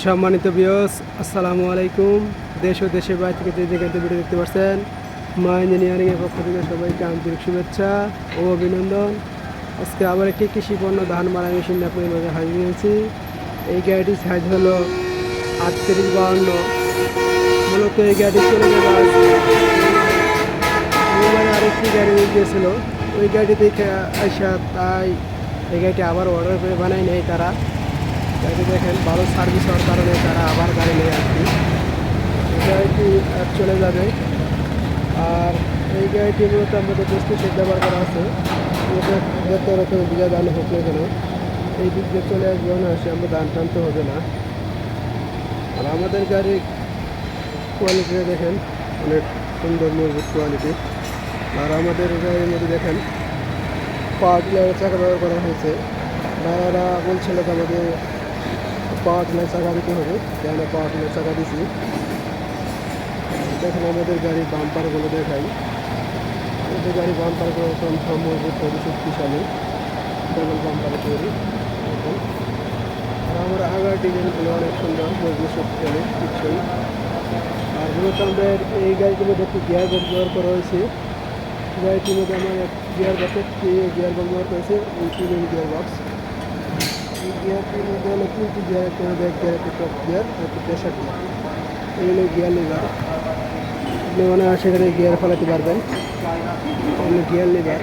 সম্মানিত বিয়স আসসালামু আলাইকুম। দেশ ও দেশের বাইরে থেকে যে যেখানে ভিডিও দেখতে পাচ্ছেন, মা ইঞ্জিনিয়ারিংয়ের পক্ষ থেকে সবাইকে আন্তরিক শুভেচ্ছা ও অভিনন্দন। আজকে আবার একটি কৃষি পণ্য ধান মারা মেশিন আপনাদের মাঝে হাজির হয়েছি। এই গাড়িটির সাইজ হলো আটত্রিশ বাহান্ন। মূলত এই গাড়ি চলে যাবে আরেকটি গাড়ি গিয়েছিল ওই গাড়ি দেখে আসা তাই এই গাড়িটি আবার অর্ডার করে বানাই নেই তারা। গাড়ি দেখেন, ভালো সার্ভিস হওয়ার কারণে তারা আবার গাড়ি নিয়ে আসবে এই গাড়িটি চলে যাবে। আর এই গাড়িটি মূলত আমাদের সেট ব্যবহার করা আছে। যত রকম বিজা ধান হোক না কেন এই দিক দিয়ে চলে আসবে না আসে আমরা ধান টানতে হবে না। আর আমাদের গাড়ির কোয়ালিটিটা দেখেন, অনেক সুন্দর মজবুত কোয়ালিটি আর আমাদের গাড়ির মধ্যে দেখেন, পাওয়ার টিলারের চাকা ব্যবহার করা হয়েছে। ভাইয়ারা বলছিল আমাদের পাওয়ার টিলার দিতে হবে আমরা পাওয়ার টিলার চাকা দিছি আমাদের গাড়ির বাম্পারগুলো দেখাই। আমাদের গাড়ি বাম্পারগুলো কনফার্ম মজবুত তৈরি শক্তিশালী ডাবল বাম্পার তৈরি। আর আমার আগার ডিজাইনগুলো অনেক সুন্দর, মজবুত শক্তিশালী টিকসই আর মূলত আমাদের এই মধ্যে একটি গিয়ার বক্স ব্যবহার করা হয়েছে। গাড়িটির মধ্যে আমার গিয়ার বক্স একটি গিয়ার বক্স ব্যবহার করেছে গিয়ার বক্স। গিয়ারটির মধ্যে হলো তিনটি গিয়ার একটা ব্যাক গিয়ার একটি টপ গিয়ার একটি প্রেশার গিয়ার এই হলো গিয়ার লিভার আপনি মনে হয় সেখানে গিয়ার ফলাতে পারবেন হলো গিয়ার লিভার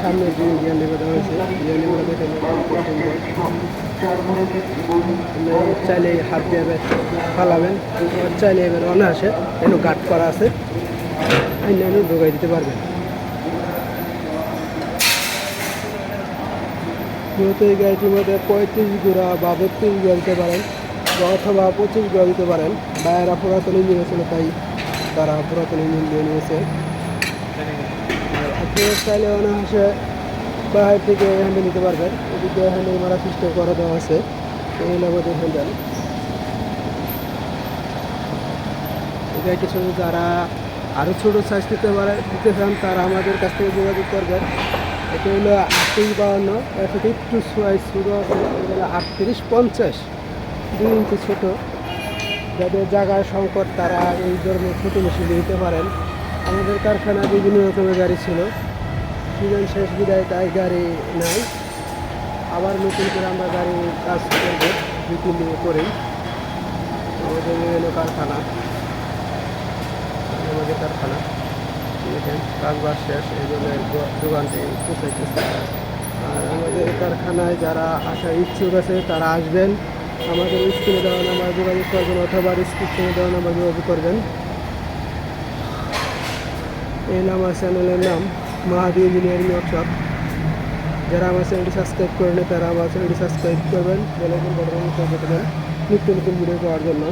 সামনে যে গিয়ার লিভার দেওয়া হয়েছে গিয়ার লিভার দেখেন চাইলে হাত দিয়ে ফালাবেন চাইলে এবার অনায়াসে এন গার্ড করা আছে অন্যান্য ঢোকাই দিতে পারবেন মূলত এই গাড়িটির মধ্যে পঁয়ত্রিশ গুড়া বা বত্রিশ গুড়া দিতে পারেন অথবা পঁচিশ গুড়া দিতে পারেন। বায়েরা পুরাতন ইঞ্জিন ছিল তাই তারা পুরাতন ইঞ্জিন দিয়ে নিয়েছে। আপনি চাইলে অনায়াসে বাইরে থেকে হ্যান্ডেল নিতে পারবেন। এদিকে হ্যান্ডেল মারা সিস্টেম করে দেওয়া আছে। এই হলো আমাদের হ্যান্ডেল এটা কিছু যারা আরও ছোটো সাইজ দিতে পারে দিতে চান, তারা আমাদের কাছ থেকে যোগাযোগ করবেন। এটা হলো আটত্রিশ বাউন্ন, এর একটু শুরু হলো আটত্রিশ পঞ্চাশ। দুই ইঞ্চি ছোটো। যাদের জায়গার সংকট তারা এই ধরনের ছোটো মেশিন নিতে পারেন। আমাদের কারখানায় বিভিন্ন রকমের গাড়ি ছিল। সিজন শেষ, বিদায়, তাই গাড়ি নাই। আবার নতুন করে আমরা গাড়ি কাজ করব, দুই তিন দিন করেই। আমাদের বিভিন্ন কারখানা আমাদের কারখানা দেখেন কাজবাজ শেষ, এই জন্য দোকানটি পৌঁছাইতেছে। আর আমাদের কারখানায় যারা আসার ইচ্ছুক আছে, তারা আসবেন। আমাদের স্ক্রিনে দেওয়া নাম্বার যোগাযোগ করবেন অথবা স্ক্রিনে দেওয়া নাম্বার যোগাযোগ করবেন। এই নাম আমার চ্যানেলের নাম মাহাদি ইঞ্জিনিয়ারিং ওয়ার্কশপ। যারা আমার চ্যানেলটি সাবস্ক্রাইব করেন তারা আমার চ্যানেলটি সাবস্ক্রাইব করবেন। বেলাইকন বাটন করে দেবেন নিত্য নতুন ভিডিও পাওয়ার জন্য।